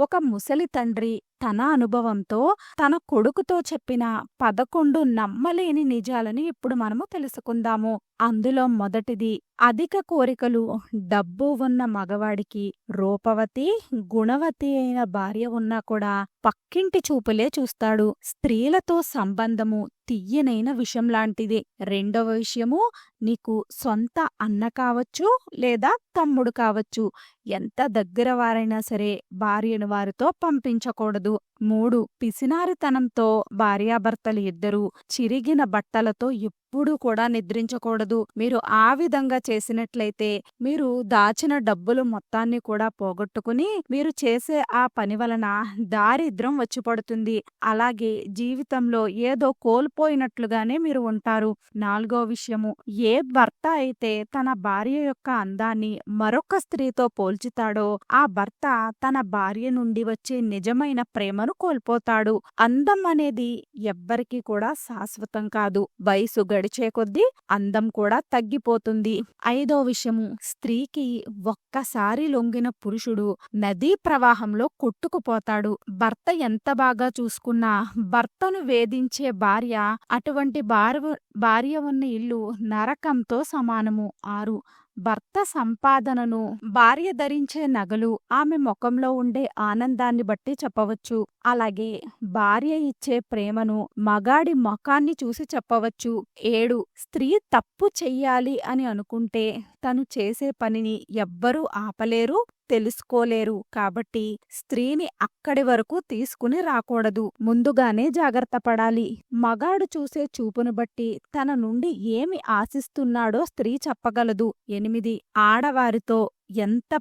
ఒక ముసలి తండ్రి తన అనుభవంతో తన కొడుకుతో చెప్పిన పదకొండు నమ్మలేని నిజాలని ఇప్పుడు మనము తెలుసుకుందాము. అందులో మొదటిది అధిక కోరికలు డబ్బు ఉన్న మగవాడికి రూపవతి గుణవతి అయిన భార్య ఉన్నా కూడా పక్కింటి చూపులే చూస్తాడు. స్త్రీలతో సంబంధము తియ్యనైన విషయం లాంటిది. రెండవ విషయము నీకు సొంత అన్న కావచ్చు లేదా తమ్ముడు కావచ్చు. ఎంత దగ్గర వారైనా సరే భార్యను వారితో పంపించకూడదు. మూడు పిసినారితనంతో భార్యాభర్తలు ఇద్దరూ చిరిగిన బట్టలతో ఎప్పుడూ కూడా నిద్రించకూడదు. మీరు ఆ విధంగా చేసినట్లయితే మీరు దాచిన డబ్బులు మొత్తాన్ని కూడా పోగొట్టుకుని మీరు చేసే ఆ పని వలన దారిద్రం వచ్చి పడుతుంది. అలాగే జీవితంలో ఏదో కోల్పోయినట్లుగానే మీరు ఉంటారు. నాలుగో విషయము ఏ భర్త అయితే తన భార్య యొక్క అందాన్ని మరొక స్త్రీతో పోల్చుతాడో ఆ భర్త తన భార్య నుండి వచ్చే నిజమైన ప్రేమను కోల్పోతాడు. అందం అనేది ఎవ్వరికీ కూడా శాశ్వతం కాదు. వయసు గడిచే కొద్దీ అందం కూడా తగ్గిపోతుంది. ఐదో విషయము. స్త్రీకి ఒక్కసారి లొంగిన పురుషుడు నదీ ప్రవాహంలో కొట్టుకుపోతాడు. భర్త ఎంత బాగా చూసుకున్నా భర్తను వేధించే భార్య అటువంటి భార్య భార్య ఉన్న ఇల్లు నరకంతో సమానము. ఆరు. భర్త సంపాదనను భార్య ధరించే నగలు ఆమె ముఖంలో ఉండే ఆనందాన్ని బట్టి చెప్పవచ్చు. అలాగే భార్య ఇచ్చే ప్రేమను మగాడి ముఖాన్ని చూసి చెప్పవచ్చు. ఏడు స్త్రీ తప్పు చెయ్యాలి అని అనుకుంటే తను చేసే పనిని ఎవ్వరూ ఆపలేరు. తెలుసుకోలేరు. కాబట్టి స్త్రీని అక్కడి వరకు తీసుకుని రాకూడదు. ముందుగానే జాగ్రత్త పడాలి. మగాడు చూసే చూపును బట్టి తన నుండి ఏమి ఆశిస్తున్నాడో స్త్రీ చెప్పగలదు. ఎనిమిది ఆడవారితో ఎంత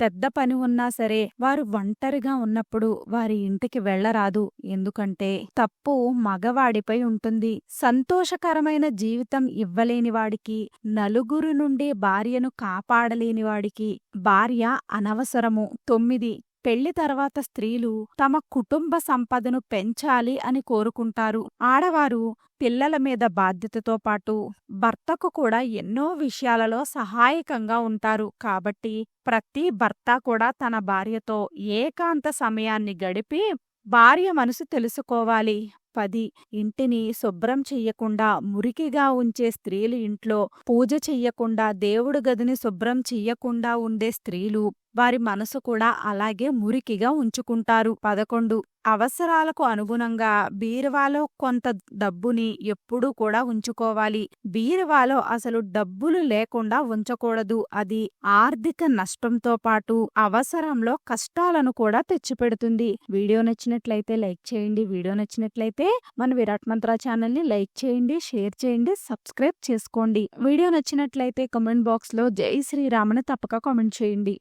పెద్ద పని ఉన్నా సరే వారు ఒంటరిగా ఉన్నప్పుడు వారి ఇంటికి వెళ్ళరాదు. ఎందుకంటే తప్పు మగవాడిపై ఉంటుంది. సంతోషకరమైన జీవితం ఇవ్వలేని వాడికి నలుగురు నుండి భార్యను కాపాడలేని వాడికి భార్య అనవసరము. తొమ్మిది పెళ్ళి తర్వాత స్త్రీలు తమ కుటుంబ సంపదను పెంచాలి అని కోరుకుంటారు. ఆడవారు పిల్లల మీద బాధ్యతతో పాటు భర్తకు కూడా ఎన్నో విషయాలలో సహాయకంగా ఉంటారు. కాబట్టి ప్రతి భర్త కూడా తన భార్యతో ఏకాంత సమయాన్ని గడిపి భార్య మనసు తెలుసుకోవాలి. పది ఇంటిని శుభ్రం చెయ్యకుండా మురికిగా ఉంచే స్త్రీలు ఇంట్లో పూజ చెయ్యకుండా దేవుడు గదిని శుభ్రం చెయ్యకుండా ఉండే స్త్రీలు వారి మనసు కూడా అలాగే మురికిగా ఉంచుకుంటారు. పదకొండు. అవసరాలకు అనుగుణంగా బీరువాలో కొంత డబ్బుని ఎప్పుడూ కూడా ఉంచుకోవాలి. బీరువాలో అసలు డబ్బులు లేకుండా ఉంచకూడదు. అది ఆర్థిక నష్టంతో పాటు అవసరంలో కష్టాలను కూడా తెచ్చిపెడుతుంది. వీడియో నచ్చినట్లయితే లైక్ చేయండి. వీడియో నచ్చినట్లయితే మన విరాట్ మంత్ర ఛానల్ని లైక్ చేయండి షేర్ చేయండి సబ్స్క్రైబ్ చేసుకోండి. వీడియో నచ్చినట్లయితే కమెంట్ బాక్స్లో జై శ్రీరామని తప్పక కామెంట్ చేయండి.